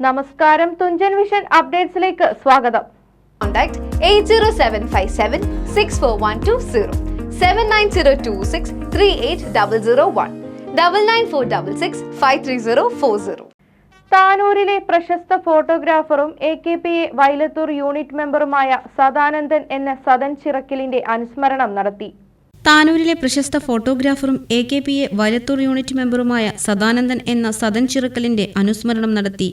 നമസ്കാരം തുഞ്ചൻ വിഷൻ അപ്ഡേറ്റ്സിലേക്ക് സ്വാഗതം. Contact eight zero seven five seven six four one two zero seven nine zero two six three eight double zero one double nine four double six five three zero four zero താനൂരിലെ പ്രശസ്ത ഫോട്ടോഗ്രാഫറും A K P A Vailathur unit മെമ്പറുമായ Sadanandan എന്ന സദൻ ചിറക്കിലിന്റെ അനുസ്മരണം നടത്തി. താനൂരിലെ പ്രശസ്ത ഫോട്ടോഗ്രാഫറും A K P A Valathur unit മെമ്പറുമായ Sadanandan എന്ന സദൻ ചിറക്കലിന്റെ അനുസ്മരണം നടത്തി.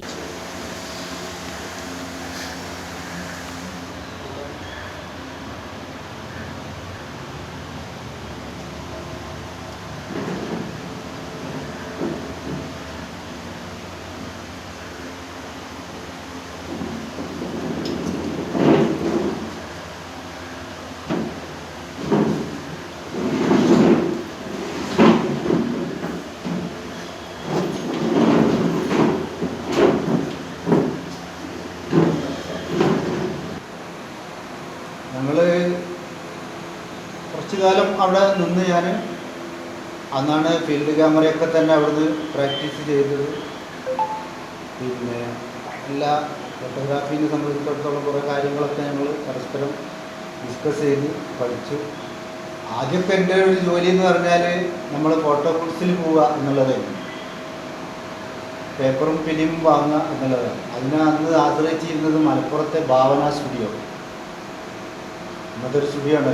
ഞങ്ങൾ കുറച്ചു കാലം അവിടെ നിന്ന് ഞാൻ അന്നാണ് ഫീൽഡ് ക്യാമറയൊക്കെ തന്നെ അവിടുന്ന് പ്രാക്ടീസ് ചെയ്തത്. പിന്നെ എല്ലാ ഫോട്ടോഗ്രാഫീനെ സംബന്ധിച്ചിടത്തോളം കുറേ കാര്യങ്ങളൊക്കെ ഞങ്ങൾ പരസ്പരം ഡിസ്കസ് ചെയ്ത് പഠിച്ചു. ആദ്യമൊക്കെ എന്റെ ഒരു ജോലി എന്ന് പറഞ്ഞാൽ നമ്മൾ ഫോട്ടോ ബുക്സിൽ പോവുക എന്നുള്ളതായിരുന്നു. പേപ്പറും പിന്നെയും വാങ്ങുക എന്നുള്ളതാണ്. അതിനെ അന്ന് ആശ്രയിച്ചിരുന്നത് മലപ്പുറത്തെ ഭാവന സ്റ്റുഡിയോ ഇന്നത്തെ ഒരു സ്റ്റുഡിയോ ആണ്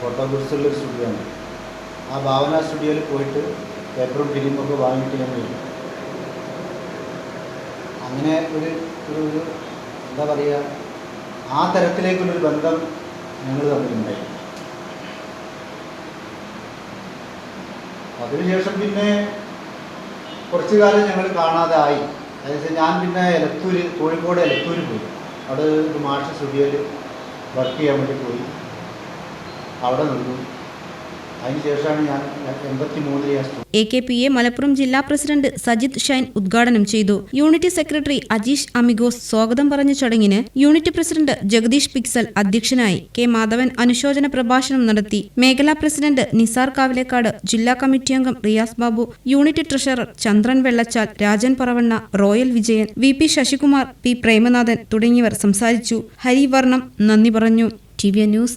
ഫോട്ടോ ബുക്സുള്ള ഒരു സ്റ്റുഡിയോ ആണ് ആ ഭാവന സ്റ്റുഡിയോയിൽ പോയിട്ട് പേപ്പറും ഫിലിമും ഒക്കെ വാങ്ങിയിട്ട് ഞാൻ വരും. അങ്ങനെ ഒരു ഒരു എന്താ പറയുക ആ തരത്തിലേക്കുള്ളൊരു ബന്ധം ഞങ്ങൾ തമ്മിലുണ്ടായി. അതിനുശേഷം പിന്നെ കുറച്ച് കാലം ഞങ്ങൾ കാണാതെ ആയി. അതായത് ഞാൻ പിന്നെ എലത്തൂർ കോഴിക്കോട് എലത്തൂർ പോയി. അവിടെ ഒരു മാഷ് സ്റ്റുഡിയോയിൽ വർക്ക് ചെയ്യാൻ വേണ്ടി പോയി. അവിടെ നിന്നു. A K P A Malappuram ജില്ലാ പ്രസിഡന്റ് സജിത് ഷൈൻ ഉദ്ഘാടനം ചെയ്തു. യൂണിറ്റ് സെക്രട്ടറി അജീഷ് അമിഗോസ് സ്വാഗതം പറഞ്ഞ ചടങ്ങിന് യൂണിറ്റ് പ്രസിഡന്റ് ജഗദീഷ് പിക്സൽ അധ്യക്ഷനായി കെ മാധവൻ അനുശോചന പ്രഭാഷണം നടത്തി. മേഖലാ പ്രസിഡന്റ് നിസാർ കാവിലേക്കാട് ജില്ലാ കമ്മിറ്റി അംഗം Riyas Babu unit treasurer Chandran Vellachal Rajan Paravanna Royal Vijayan V P Sasikumar P Premanathan തുടങ്ങിയവർ സംസാരിച്ചു. ഹരിവർണം നന്ദി പറഞ്ഞു. T V news